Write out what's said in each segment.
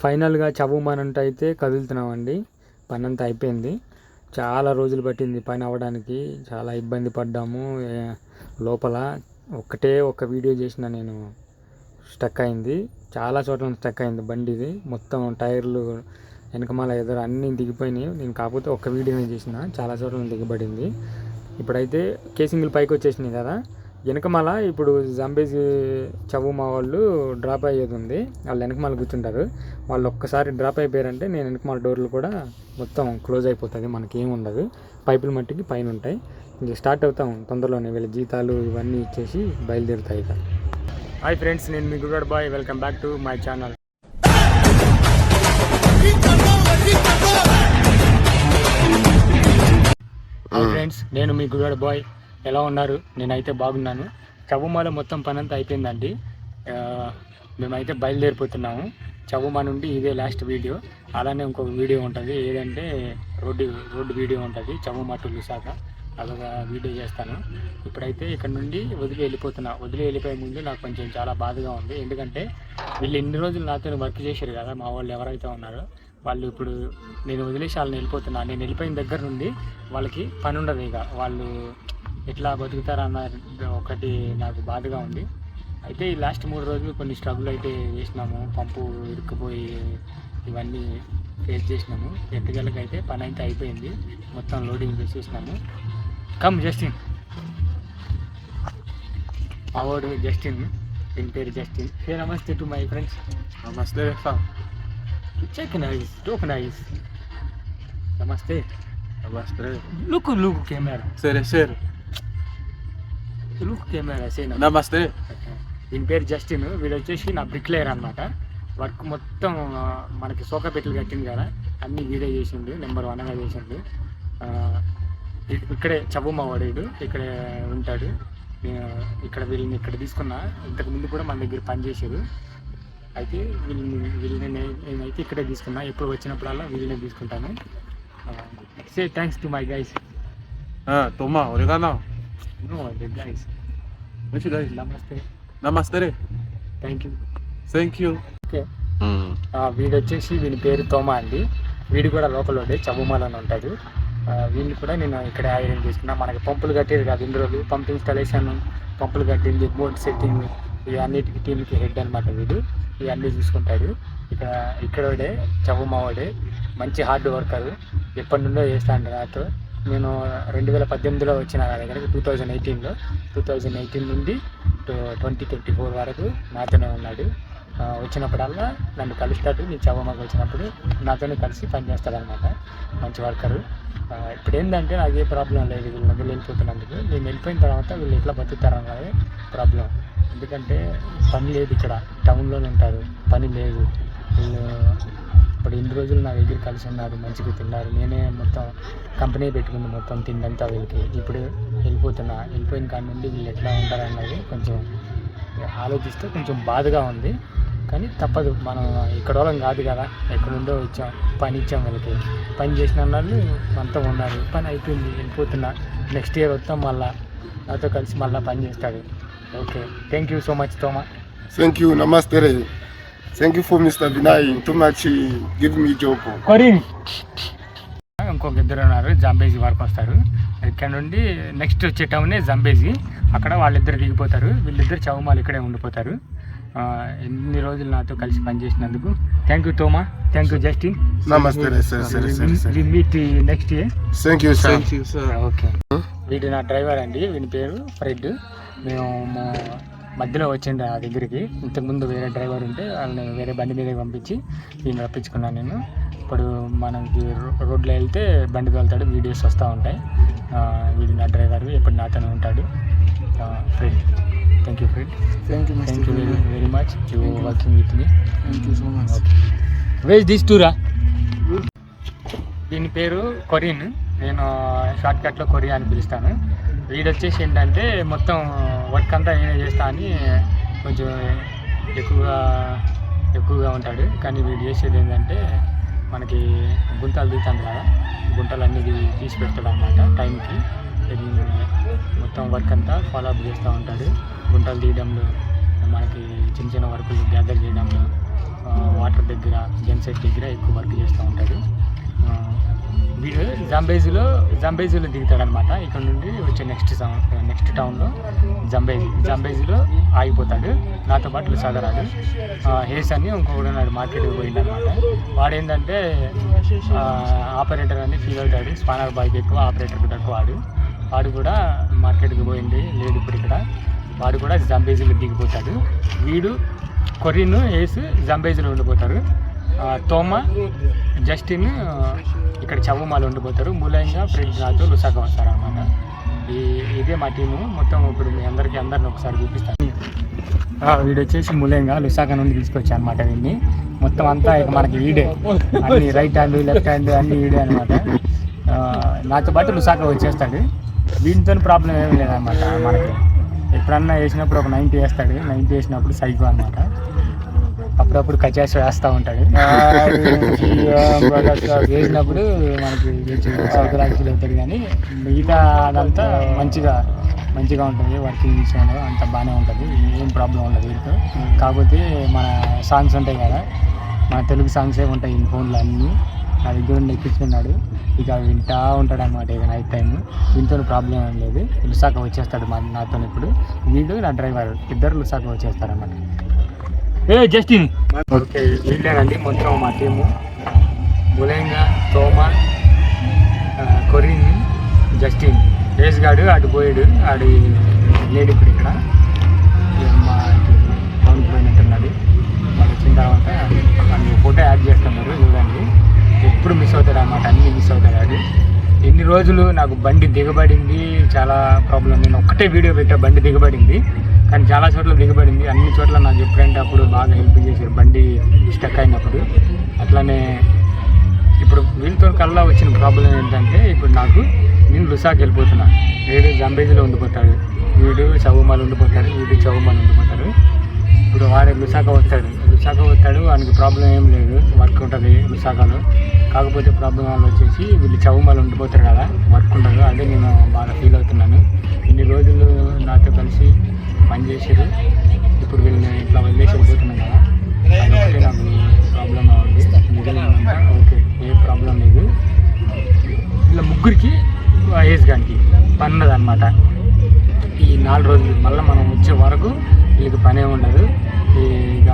ఫైనల్గా చవుమానంట అయితే కదులుతున్నామండి. పని అంతా అయిపోయింది. చాలా రోజులు పట్టింది పని అవ్వడానికి. చాలా ఇబ్బంది పడ్డాము. లోపల ఒక్కటే ఒక వీడియో చేసిన నేను. స్టక్ అయింది. చాలా చోట్ల స్టక్ అయింది బండిది మొత్తం టైర్లు వెనకమాల ఎదురు అన్నీ దిగిపోయినాయి. నేను కాకపోతే ఒక్క వీడియోనే చేసిన. చాలా చోట్ల దిగబడింది. ఇప్పుడైతే కేసింగ్లు పైకి వచ్చేసినాయి కదా. వెనకమాల ఇప్పుడు జంబేసి చవుమా వాళ్ళు డ్రాప్ అయ్యేది ఉంది. వాళ్ళు వెనకమాల కూర్చుంటారు. వాళ్ళు ఒక్కసారి డ్రాప్ అయిపోయారంటే నేను వెనకమాల డోర్లు కూడా మొత్తం క్లోజ్ అయిపోతుంది మనకి ఏమి ఉండదు. పైపుల మట్టికి పైన ఉంటాయి. ఇంక స్టార్ట్ అవుతాం తొందరలోనే. వీళ్ళ జీతాలు ఇవన్నీ ఇచ్చేసి బయలుదేరుతాయి ఇక. హాయ్ ఫ్రెండ్స్ నేను మీ good boy. Welcome back to my channel hi friends నేను మీ గుడ్ బాయ్. ఎలా ఉన్నారు? నేనైతే బాగున్నాను. చవుమాలో మొత్తం పనంతా అయిపోయిందండి. మేమైతే బయలుదేరిపోతున్నాము. చవుమా నుండి ఇదే లాస్ట్ వీడియో. అలానే ఇంకొక వీడియో ఉంటుంది. ఏదంటే రోడ్డు రోడ్డు వీడియో ఉంటుంది. చవుమా టు విశాఖ. అదొక వీడియో చేస్తాను. ఇప్పుడైతే ఇక్కడ నుండి వదిలి వెళ్ళిపోతున్నా. వదిలి వెళ్ళిపోయే ముందు నాకు కొంచెం చాలా బాధగా ఉంది. ఎందుకంటే వీళ్ళు ఎన్ని రోజులు నాతో వర్క్ చేశారు కదా మా వాళ్ళు ఎవరైతే ఉన్నారో వాళ్ళు ఇప్పుడు నేను వదిలేసి వాళ్ళని వెళ్ళిపోతున్నా. నేను వెళ్ళిపోయిన దగ్గర నుండి వాళ్ళకి పని ఉండదు ఇక. వాళ్ళు ఎట్లా బతుకుతారన్న ఒకటి నాకు బాధగా ఉంది. అయితే ఈ లాస్ట్ మూడు రోజులు కొన్ని స్ట్రగుల్ అయితే చేసినాము. పంపు ఇరుక్కుపోయి ఇవన్నీ ఫేస్ చేసినాము. ఎట్టుగలకైతే పని అయితే అయిపోయింది. మొత్తం లోడింగ్ చేసేసినాము. కమ్ జస్టిన్ మావాడు జస్టిన్ దీని పేరు Justin hey namaste to my friends fam. Check nice talk nice namaste. Namaste. Look look camera Sere, sere. Look camera సేనా. Namaste. దీని పేరు జస్టిన్. వీడు వచ్చేసి నా బ్రిక్లేయర్ అనమాట వర్క్ మొత్తం మనకి సోకా పెట్లు కట్టింది కదా అన్ని వీడియో చేసిండు నెంబర్ వన్గా చేసిండు. ఇక్కడే చబుమ వాడు ఇక్కడే ఉంటాడు. ఇక్కడ వీళ్ళని ఇక్కడ తీసుకున్నా ఇంతకు ముందు కూడా మన దగ్గర పనిచేసారు అయితే వీళ్ళని వీళ్ళని నేనైతే ఇక్కడే తీసుకున్నా. ఎప్పుడు వచ్చినప్పుడల్లా వీళ్ళనే తీసుకుంటాను. Say thanks to my guys Ah, toma, oregano. No guys What you guys? Namaste Namaste. Thank you Thank you. Okay. ఆ, వీడు వచ్చేసి వీని పేరు తోమా అండి. వీడు కూడా లోపల చబుమాల్ అని ఉంటాడు. ఆ, వీళ్ళు కూడా నేను ఇక్కడ ఐరన్ చేసుకున్నా మనకి పంపులు కట్టేది కాదు ఇన్ని రోజులు. పంప్ ఇన్స్టాలేషన్ పంపులు కట్టింది బోర్డ్ సెట్టింగ్ ఇవి అన్నిటికీ టీంకి హెడ్ అనమాట వీడు. ఇవన్నీ చూసుకుంటాడు. ఇక్కడ ఇక్కడోడే చబుమావాడే మంచి హార్డ్ వర్కర్. ఎప్పటి నుండో చేస్తాడు నాతో. నేను రెండు వేల పద్దెనిమిదిలో వచ్చిన నా దగ్గరికి టూ థౌజండ్ ఎయిటీన్లో. టూ థౌజండ్ ఎయిటీన్ నుండి ట్వంటీ ట్వంటీ ఫోర్ వరకు నాతోనే ఉన్నాడు. వచ్చినప్పుడల్లా నన్ను కలుస్తాడు. నేను చవమకు వచ్చినప్పుడు నాతోనే కలిసి పనిచేస్తాడు అనమాట మంచి వర్కరు. ఇప్పుడు ఏంటంటే నాకు ఏ ప్రాబ్లం లేదు. వీళ్ళు వదిలి వెళ్ళిపోతున్నందుకు నేను వెళ్ళిపోయిన తర్వాత వీళ్ళు ఎట్లా బతుకుతారన్నది ప్రాబ్లం. ఎందుకంటే పని లేదు ఇక్కడ. టౌన్లోనే ఉంటారు. పని లేదు. వీళ్ళు ఇప్పుడు ఇన్ని రోజులు నా దగ్గర కలిసి ఉన్నారు మంచిగా తిన్నారు. నేనే మొత్తం కంపెనీ పెట్టుకుంది మొత్తం తిండంతా వీళ్ళకి. ఇప్పుడు వెళ్ళిపోతున్నా. వెళ్ళిపోయిన కాడి నుండి వీళ్ళు ఎట్లా ఉంటారన్నది కొంచెం ఆలోచిస్తే కొంచెం బాధగా ఉంది. కానీ తప్పదు. మనం ఇక్కడ వాళ్ళం కాదు కదా. ఎక్కడుండో వచ్చాం పని ఇచ్చాం వాళ్ళకి. పని చేసిన వాళ్ళు మనతో ఉన్నారు. పని అయిపోయింది. వెళ్ళిపోతున్నా. నెక్స్ట్ ఇయర్ వస్తాం మళ్ళా. నాతో కలిసి మళ్ళీ పని చేస్తాడు. Okay. Thank you so much Thomas. Thank you నమస్తే Thank you for Mr. Vinay. Too much give me job. Corinne ఇంకొక ఇద్దరు ఉన్నారు జాంబేజీ వరకు వస్తారు. ఇక్కడ నుండి నెక్స్ట్ వచ్చే టౌనే జంబేజీ అక్కడ వాళ్ళిద్దరు దిగిపోతారు. వీళ్ళిద్దరు చౌమాలు ఇక్కడే ఉండిపోతారు. ఆ, ఎన్ని రోజులు నాతో కలిసి పనిచేసినందుకు. Thank you Thomas thank you Justin sir, sir, sir. We meet next year you, sir. Thank you, sir. Okay వీడు నా డ్రైవర్ అండి. వీని పేరు ఫ్రెడ్ మేము మా మధ్యలో వచ్చిండు నా దగ్గరికి. ఇంతకుముందు వేరే డ్రైవర్ ఉంటే వాళ్ళని వేరే బండి మీద పంపించి వీడిని రప్పించుకున్నాను నేను. ఇప్పుడు మనకి రోడ్లో వెళ్తే బండి తోలుతాడు వీడియోస్ వస్తూ ఉంటాయి. ఆ, వీడు నా డ్రైవర్ ఎప్పుడు నాతోనే ఉంటాడు. Fred. Thank you Fred Thank you, thank you very very much you working with me Thank you so much. వేజ్ దిస్ టూరా దీని పేరు కొరియన్. నేను షార్ట్ కట్లో కొరియా అని పిలుస్తాను. వీడు వచ్చేసి ఏంటంటే మొత్తం వర్క్ అంతా నేనే చేస్తా అని కొంచెం ఎక్కువగా ఎక్కువగా ఉంటాడు. కానీ వీడు చేసేది ఏంటంటే మనకి గుంతలు తీస్తాను కదా గుంటలు అన్నీ తీసి పెడతాడు అనమాట టైంకి. మొత్తం వర్క్ అంతా ఫాలో అప్ చేస్తూ ఉంటాడు. గుంటలు తీయడంలో మనకి చిన్న చిన్న వర్కులు గ్యాదర్ చేయడంలో వాటర్ దగ్గర జెన్సెట్ దగ్గర ఎక్కువ వర్క్ చేస్తూ ఉంటాడు. వీడు జంబేజీలో జంబేజీలో దిగుతాడనమాట. ఇక్కడ నుండి వచ్చే నెక్స్ట్ నెక్స్ట్ టౌన్లో జంబేజీ. జంబేజీలో ఆగిపోతాడు. నాతో పాటు లుసాగరాడు హేస్ అని ఇంకొకడు నాడు మార్కెట్కి పోయిందనమాట వాడేంటంటే ఆపరేటర్ అని ఫీల్ అవుతాడు. స్పానర్ బాయ్కి ఎక్కువ ఆపరేటర్ తక్కువ వాడు. వాడు కూడా మార్కెట్కి పోయింది లేదు ఇప్పుడు ఇక్కడ. వాడు కూడా జంబేజీలో దిగిపోతాడు. వీడు కొరిన్ హేస్ జంబేజీలో ఉండిపోతారు తోమ జస్టిన్ ఇక్కడ చవ్వమాలు ఉండిపోతారు. మూలంగా ఫ్రెండ్ నాతో లుసాక వస్తారు అన్నమాట. ఈ ఇదే మా టీము. మొత్తం ఇప్పుడు మీ అందరికీ అందరిని ఒకసారి చూపిస్తాను. వీడు వచ్చేసి మూలంగా లుసాక నుండి తీసుకొచ్చా అనమాట వీడిని. మొత్తం అంతా ఇక మనకి వీడే అన్ని రైట్ హ్యాండ్ లెఫ్ట్ హ్యాండ్ అన్ని వీడే అనమాట నాతో పాటు లుసాక వచ్చేస్తాడు. వీటితో ప్రాబ్లం ఏమి లేదనమాట మనకి. ఎప్పుడన్నా వేసినప్పుడు ఒక నైంటీ వేస్తాడు. నైంటీ వేసినప్పుడు సైకో అనమాట అప్పుడప్పుడు కచేస్ వేస్తూ ఉంటాడు. వేసినప్పుడు మనకి సైకిల్ యాక్చువల్ అవుతాడు కానీ మిగతా అదంతా మంచిగా మంచిగా ఉంటుంది. వర్కింగ్ విషయంలో అంత బాగానే ఉంటుంది. ఏం ప్రాబ్లం ఉండదు వీటితో కాకపోతే మన సాంగ్స్ ఉంటాయి కదా మన తెలుగు సాంగ్సే ఉంటాయి ఈ ఫోన్లో అన్నీ. నా దగ్గర ఎక్కించుకున్నాడు ఇక వింటా ఉంటాడు అనమాట ఇక నైట్ టైం దీంతో ప్రాబ్లం ఏం లేదు. లుసాక వచ్చేస్తాడు మా నాతో ఇప్పుడు. వీడు నా డ్రైవర్. ఇద్దరు లుసాక వచ్చేస్తారన్నమాట. ఏ జస్టిన్ ఓకే వీళ్ళేనండి మొత్తం మా టీము. ములేంగా తోమా కొరిన్ జస్టిన్. రేస్ గాడు అటు పోయాడు ఆడు లేడు ఇప్పుడు ఇక్కడ. మా టౌన్ పోయినట్టున్నది వాళ్ళు వచ్చిన తర్వాత వాళ్ళు ఫోటో యాడ్ చేస్తున్నారు చూడండి. ఎప్పుడు మిస్ అవుతాడు అన్నమాట అన్నీ మిస్ అవుతాడు అది. ఎన్ని రోజులు నాకు బండి దిగబడింది చాలా ప్రాబ్లం నేను ఒక్కటే వీడియో పెట్టా బండి దిగబడింది. కానీ చాలా చోట్ల దిగబడింది. అన్ని చోట్ల నాకు ఎప్పుడంటే అప్పుడు బాగా హెల్ప్ చేశారు. బండి స్టక్ అయినప్పుడు. అట్లానే ఇప్పుడు వీళ్ళతో కల్లా వచ్చిన ప్రాబ్లం ఏంటంటే ఇప్పుడు నాకు నేను లుసాకి వెళ్ళిపోతున్నా. వీడు జంబేజీలో ఉండిపోతాడు. వీడు చౌమాలు ఉండిపోతాడు. వీడు చౌమాలు ఉండిపోతాడు. ఇప్పుడు వాడే లుసాక వస్తాడు. విశాఖ వస్తాడు వానికి ప్రాబ్లం ఏం లేదు వర్క్ ఉంటుంది విశాఖలో. కాకపోతే ప్రాబ్లం వాళ్ళు వచ్చేసి వీళ్ళు చౌమాలు ఉండిపోతారు కదా వర్క్ ఉండదు అదే నేను బాగా ఫీల్ అవుతున్నాను. ఇన్ని రోజులు నాతో కలిసి పనిచేసారు ఇప్పుడు వీళ్ళని ఇట్లా వదిలేసి వెళ్ళిపోతున్నాను కదా. అదొకటి నాకు ప్రాబ్లం ఉంది మిగిలినంతా ఓకే ఏ ప్రాబ్లం లేదు. ఇలా ముగ్గురికి ఏజ్ గానికి పన్నది అనమాట ఈ నాలుగు రోజులు మళ్ళీ మనం వచ్చే వరకు వీళ్ళకి పనే ఉండదు. ఇక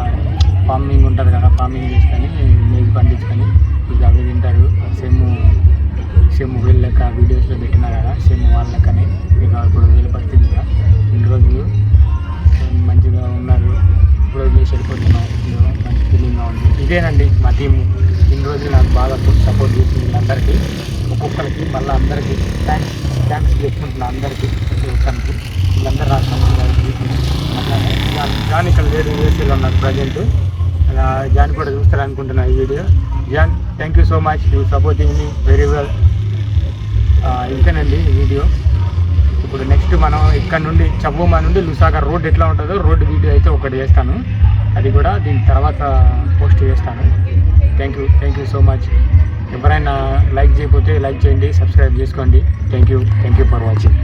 ఫార్మింగ్ ఉంటుంది కదా ఫార్మింగ్ చేసుకొని మేలు పండించుకొని ఇక అవి తింటారు. సేమ్ సెమ్ వీళ్ళ లెక్క వీడియోస్లో పెట్టినా కదా సెమ్ వాళ్ళ లెక్కనే ఇక ఇప్పుడు వీళ్ళ పరిస్థితి కూడా. ఇన్ని రోజులు మంచిగా ఉన్నారు. ఇప్పుడు వదిలేసి వెళ్ళిపోతున్నాం. మంచి ఫీలింగ్గా ఉంది. ఇదేనండి మా టీము ఇన్ని రోజులు నాకు బాగా సపోర్ట్ చేసింది అందరికీ ఒక్కొక్కరికి మళ్ళీ అందరికీ థ్యాంక్స్ థ్యాంక్స్ చెప్పుకుంటున్నా అందరికీ. ప్రతి ఒక్కరికి వీళ్ళందరూ రాష్ట్రంలో అట్లానే జాన్- ఇక్కడ ఉన్నారు ప్రజెంట్. జాన్ కూడా చూస్తారనుకుంటున్నా ఈ video. John thank you so much you supporting me very well ఇంతేనండి ఈ వీడియో. ఇప్పుడు నెక్స్ట్ మనం ఇక్కడ నుండి చవ్వమా నుండి లుసాగా రోడ్ ఎట్లా ఉంటుందో రోడ్ వీడియో అయితే ఒకటి చేస్తాను. అది కూడా దీని తర్వాత పోస్ట్ చేస్తాను. Thank you thank you so much ఎవరైనా లైక్ చేయకపోతే లైక్ చేయండి సబ్స్క్రైబ్ చేసుకోండి. Thank you thank you for watching